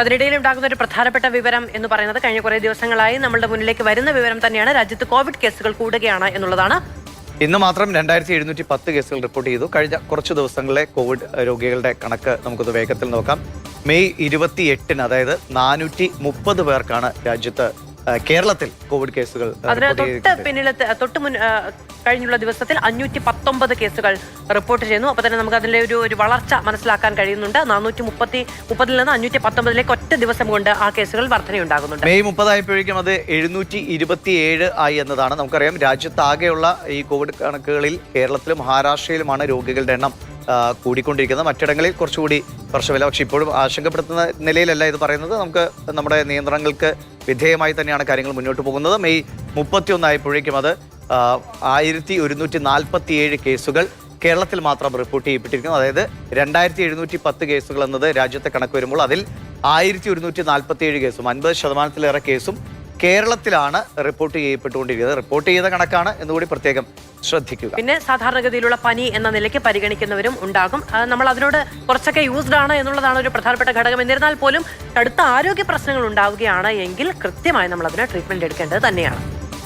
അതിനിടയിൽ ഉണ്ടാകുന്ന ഒരു പ്രധാനപ്പെട്ട വിവരം എന്ന് പറയുന്നത് കഴിഞ്ഞ കുറേ ദിവസങ്ങളായി നമ്മുടെ മുന്നിലേക്ക് വരുന്ന വിവരം തന്നെയാണ്. രാജ്യത്ത് കോവിഡ് കേസുകൾ കൂടുകയാണ് എന്നുള്ളതാണ്. ഇന്ന് മാത്രം രണ്ടായിരത്തി എഴുന്നൂറ്റി പത്ത് കേസുകൾ റിപ്പോർട്ട് ചെയ്തു. കഴിഞ്ഞ കുറച്ച് ദിവസങ്ങളിലെ കോവിഡ് രോഗികളുടെ കണക്ക് നമുക്കത് വേഗത്തിൽ നോക്കാം. മെയ് ഇരുപത്തി എട്ടിന് അതായത് നാനൂറ്റി മുപ്പത് പേർക്കാണ് രാജ്യത്ത് കേരളത്തിൽ കോവിഡ് കേസുകൾ അതിന് തൊട്ട് പിന്നിലത്തെ തൊട്ട് മുൻ കഴിഞ്ഞുള്ള ദിവസത്തിൽ അഞ്ഞൂറ്റി പത്തൊമ്പത് കേസുകൾ റിപ്പോർട്ട് ചെയ്യുന്നു. അപ്പൊ തന്നെ നമുക്ക് അതിലെ ഒരു ഒരു വളർച്ച മനസ്സിലാക്കാൻ കഴിയുന്നുണ്ട്. നാനൂറ്റി മുപ്പത്തി മുപ്പതിൽ നിന്ന് അഞ്ഞൂറ്റി പത്തൊമ്പതിലേക്ക് ഒറ്റ ദിവസം കൊണ്ട് ആ കേസുകൾ വർധനയുണ്ടാകുന്നുണ്ട്. മെയ് മുപ്പതായപ്പോഴേക്കും അത് എഴുന്നൂറ്റി ഇരുപത്തിയേഴ് ആയി എന്നതാണ് നമുക്കറിയാം. രാജ്യത്താകെയുള്ള ഈ കോവിഡ് കണക്കുകളിൽ കേരളത്തിലും മഹാരാഷ്ട്രയിലുമാണ് രോഗികളുടെ എണ്ണം കൂടിക്കൊണ്ടിരിക്കുന്നത്. മറ്റിടങ്ങളിൽ കുറച്ചുകൂടി പ്രശ്നമില്ല പക്ഷേ ഇപ്പോഴും ആശങ്കപ്പെടുത്തുന്ന നിലയിലല്ല ഇത് പറയുന്നത്. നമുക്ക് നമ്മുടെ നിയന്ത്രണങ്ങൾക്ക് വിധേയമായി തന്നെയാണ് കാര്യങ്ങൾ മുന്നോട്ട് പോകുന്നത്. മെയ് മുപ്പത്തി ഒന്നായപ്പോഴേക്കും അത് ആയിരത്തി ഒരുന്നൂറ്റി നാൽപ്പത്തി ഏഴ് കേസുകൾ കേരളത്തിൽ മാത്രം റിപ്പോർട്ട് ചെയ്യപ്പെട്ടിരിക്കുന്നു. അതായത് രണ്ടായിരത്തി എഴുന്നൂറ്റി പത്ത് കേസുകൾ എന്നത് രാജ്യത്തെ കണക്ക് വരുമ്പോൾ അതിൽ ആയിരത്തി ഒരുന്നൂറ്റി നാൽപ്പത്തി ഏഴ് കേസും അൻപത് ശതമാനത്തിലേറെ കേസും കേരളത്തിലാണ് റിപ്പോർട്ട് ചെയ്യപ്പെട്ടുകൊണ്ടിരിക്കുന്നത്. റിപ്പോർട്ട് ചെയ്ത കണക്കാണ് എന്നുകൂടി പ്രത്യേകം ശ്രദ്ധിക്കുക. പിന്നെ സാധാരണഗതിയിലുള്ള പനി എന്ന നിലയ്ക്ക് പരിഗണിക്കുന്നവരും ഉണ്ടാകും. നമ്മൾ അതിനോട് കുറച്ചൊക്കെ യൂസ്ഡ് ആണ് എന്നുള്ളതാണ് ഒരു പ്രധാനപ്പെട്ട ഘടകം. എന്നിരുന്നാൽ പോലും കടുത്ത ആരോഗ്യ പ്രശ്നങ്ങൾ ഉണ്ടാവുകയാണ് എങ്കിൽ കൃത്യമായി നമ്മൾ അതിന് ട്രീറ്റ്മെന്റ് എടുക്കേണ്ടത് തന്നെയാണ്.